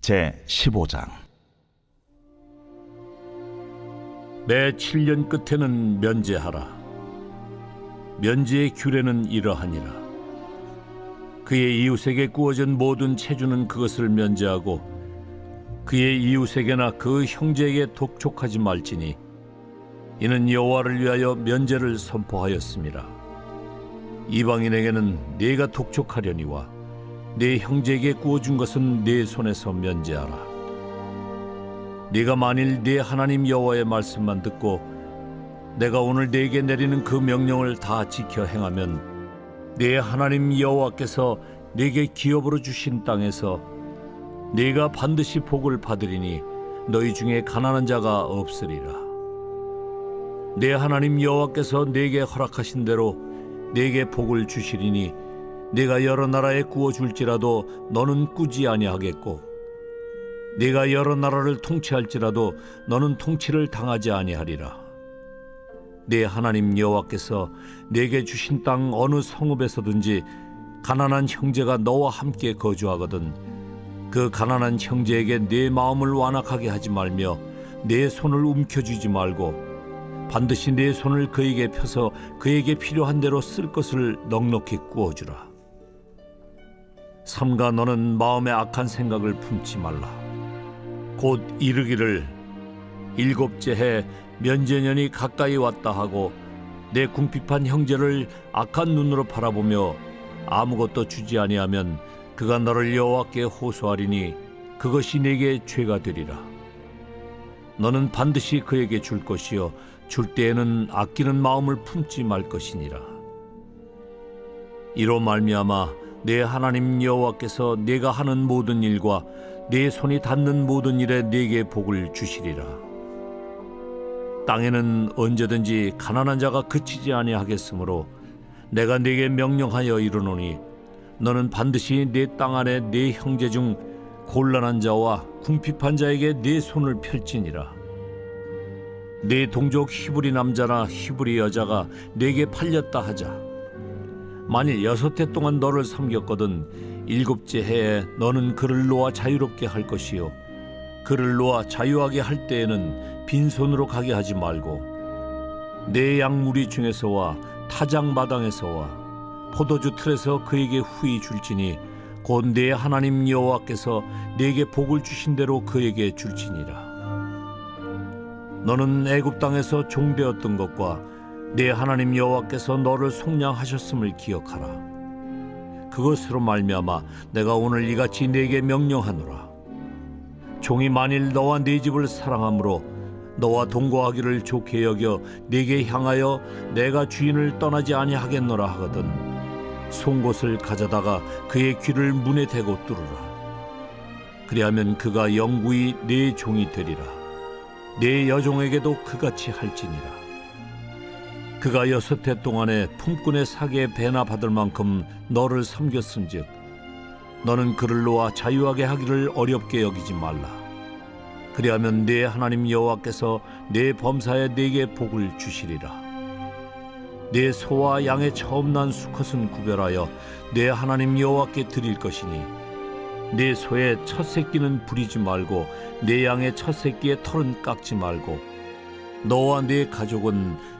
제 15장 매 7년 끝에는 면제하라. 면제의 규례는 이러하니라. 그의 이웃에게 구워진 모든 체주는 그것을 면제하고 그의 이웃에게나 그 형제에게 독촉하지 말지니 이는 여호와를 위하여 면제를 선포하였습니다. 이방인에게는 네가 독촉하려니와 네 형제에게 구워준 것은 네 손에서 면제하라. 네가 만일 네 하나님 여호와의 말씀만 듣고 내가 오늘 네게 내리는 그 명령을 다 지켜 행하면 네 하나님 여호와께서 네게 기업으로 주신 땅에서 네가 반드시 복을 받으리니 너희 중에 가난한 자가 없으리라. 네 하나님 여호와께서 네게 허락하신 대로 네게 복을 주시리니 네가 여러 나라에 구워 줄지라도 너는 꾸지 아니하겠고 네가 여러 나라를 통치할지라도 너는 통치를 당하지 아니하리라. 네 하나님 여호와께서 네게 주신 땅 어느 성읍에서든지 가난한 형제가 너와 함께 거주하거든 그 가난한 형제에게 네 마음을 완악하게 하지 말며 네 손을 움켜쥐지 말고 반드시 네 손을 그에게 펴서 그에게 필요한 대로 쓸 것을 넉넉히 구워주라. 삼가 너는 마음에 악한 생각을 품지 말라. 곧 이르기를 일곱째 해 면제년이 가까이 왔다 하고 내 궁핍한 형제를 악한 눈으로 바라보며 아무것도 주지 아니하면 그가 너를 여호와께 호소하리니 그것이 네게 죄가 되리라 너는 반드시 그에게 줄 것이요 줄 때에는 아끼는 마음을 품지 말 것이니라 이로 말미암아 내 하나님 여호와께서 네가 하는 모든 일과 네 손이 닿는 모든 일에 네게 복을 주시리라. 땅에는 언제든지 가난한 자가 그치지 아니하겠으므로 내가 네게 명령하여 이르노니 너는 반드시 네 땅 안에 네 형제 중 곤란한 자와 궁핍한 자에게 네 손을 펼지니라. 네 동족 히브리 남자나 히브리 여자가 네게 팔렸다 하자. 만일 여섯 해 동안 너를 섬겼거든 일곱째 해에 너는 그를 놓아 자유롭게 할 것이요. 그를 놓아 자유하게 할 때에는 빈손으로 가게 하지 말고 내 양무리 중에서와 타장 마당에서와 포도주 틀에서 그에게 후히 줄지니 곧 내 하나님 여호와께서 네게 복을 주신 대로 그에게 줄지니라. 너는 애굽 땅에서 종되었던 것과 내 하나님 여호와께서 너를 속량하셨음을 기억하라. 그것으로 말미암아 내가 오늘 이같이 네게 명령하노라. 종이 만일 너와 네 집을 사랑함으로 너와 동거하기를 좋게 여겨 네게 향하여 내가 주인을 떠나지 아니하겠노라 하거든 송곳을 가져다가 그의 귀를 문에 대고 뚫으라. 그리하면 그가 영구히 네 종이 되리라. 네 여종에게도 그같이 할지니라. 그가 여섯 해 동안에 품꾼의 사기에 배나 받을 만큼 너를 섬겼은즉 너는 그를 놓아 자유하게 하기를 어렵게 여기지 말라. 그리하면 네 하나님 여호와께서 네 범사에 네게 복을 주시리라. 네 소와 양의 처음 난 수컷은 구별하여 네 하나님 여호와께 드릴 것이니 네 소의 첫 새끼는 부리지 말고 네 양의 첫 새끼의 털은 깎지 말고 너와 네 가족은